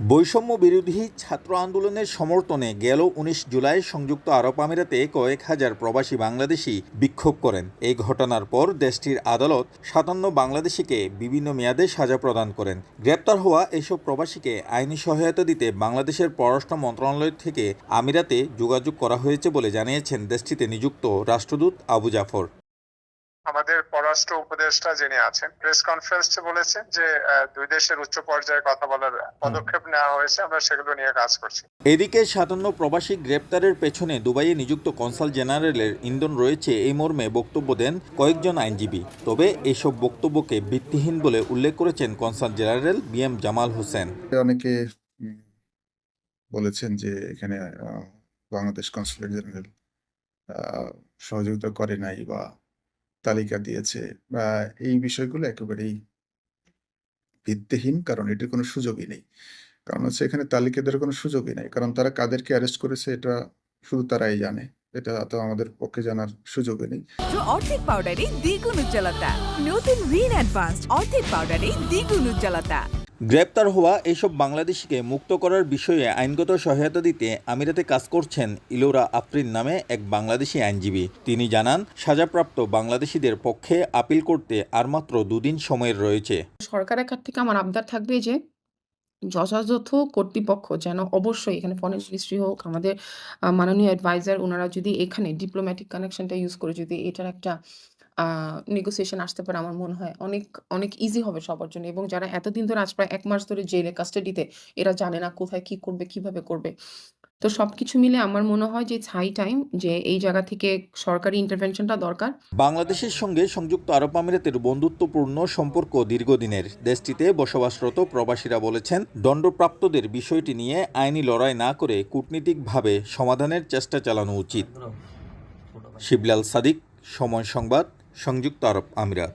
বৈষম্য বিরোধী ছাত্র আন্দোলনের সমর্থনে গেল উনিশ জুলাই সংযুক্ত আরব আমিরাতে কয়েক হাজার প্রবাসী বাংলাদেশি বিক্ষোভ করেন। এই ঘটনার পর দেশটির আদালত সাতান্ন বাংলাদেশিকে বিভিন্ন মেয়াদে সাজা প্রদান করেন। গ্রেপ্তার হওয়া এসব প্রবাসীকে আইনি সহায়তা দিতে বাংলাদেশের পররাষ্ট্র মন্ত্রণালয় থেকে আমিরাতে যোগাযোগ করা হয়েছে বলে জানিয়েছেন দেশটিতে নিযুক্ত রাষ্ট্রদূত আবু জাফর। আমাদের পররাষ্ট্র উপদেষ্টা যিনি আছেন প্রেস কনফারেন্সে বলেছেন যে আহ, দুই দেশের উচ্চ পর্যায়ে কথা বলার পদক্ষেপ নেওয়া হয়েছে আমরা সেগুলো নিয়ে কাজ করছি। এদিকে সাতান্ন প্রবাসী গ্রেপ্তারের পেছনে দুবাইয়ে নিযুক্ত কনসাল জেনারেলের ইন্ধন রয়েছে এই মর্মে বক্তব্য দেন কয়েকজন আইনজীবী। তবে এসব বক্তব্যকে ভিত্তিহীন বলে উল্লেখ করেছেন consul general B M Jamal Hossain. অনেকে বলেছেন যে এখানে আহ, বাংলাদেশ কনসুলেট জেনারেল আহ, সহযোগিতা করে নাই বা তালিকা দিয়েছে বা এই বিষয়গুলো একেবারেই ভিত্তিহীন, কারণ এটির কোনো সুযোগই নেই। কারণ হচ্ছে এখানে তালিকা দেওয়ার কোনো সুযোগই নেই। কারণ তারা কাদেরকে অ্যারেস্ট করেছে এটা শুধু তারাই জানে। এটা তো আমাদের পক্ষে জানার সুযোগই নেই। অর্ধেক পাউডারে দ্বিগুণ উজ্জ্বলতা। নতুন রিন অ্যাডভান্সড অর্ধেক পাউডারে দ্বিগুণ উজ্জ্বলতা। গ্রেপ্তার হওয়া এসব বাংলাদেশিকে মুক্ত করার বিষয়ে আইনগত সহায়তা দিতে আমিরাতে কাজ করছেন ইলোরা আফরিন নামে এক বাংলাদেশি আইনজীবী। তিনি জানান, সাজাপ্রাপ্ত বাংলাদেশিদের পক্ষে আপিল করতে আর মাত্র দুদিন সময়ের রয়েছে। সরকারের কাছ থেকে আমার আবদার থাকবে যে, যথাযথ কর্তৃপক্ষ যেন অবশ্যই এখানে ফরেন মিনিস্ট্রি হোক, আমাদের মাননীয় অ্যাডভাইজার, ওনারা যদি এখানে ডিপ্লোম্যাটিক কানেকশনটা ইউজ করে, যদি এটার একটা নেগোসিয়েশন আসতে পারে আমার মনে হয়। অনেক অনেক ইজি হবে সবার জন্য এবং যারা এতদিন ধরে আজ প্রায় এক মাস ধরে জেলে কাস্টাডিতে এরা জানে না কোথায় কি করবে, কীভাবে করবে। তো সব কিছু মিলে আমার মনে হয় যে হাই টাইম যে এই জায়গা থেকে সরকারি ইন্টারভেনশনটা দরকার। বাংলাদেশের সঙ্গে সংযুক্ত আরব আমিরাতের বন্ধুত্বপূর্ণ সম্পর্ক দীর্ঘদিনের দেশটিতে বসবাসরত প্রবাসীরা বলেছেন, দণ্ডপ্রাপ্তদের বিষয়টি নিয়ে আইনি লড়াই না করে কূটনীতিকভাবে সমাধানের চেষ্টা চালানো উচিত। শিবলাল সাদিক, সময় সংবাদ সংযুক্ত আরব আমিরাত।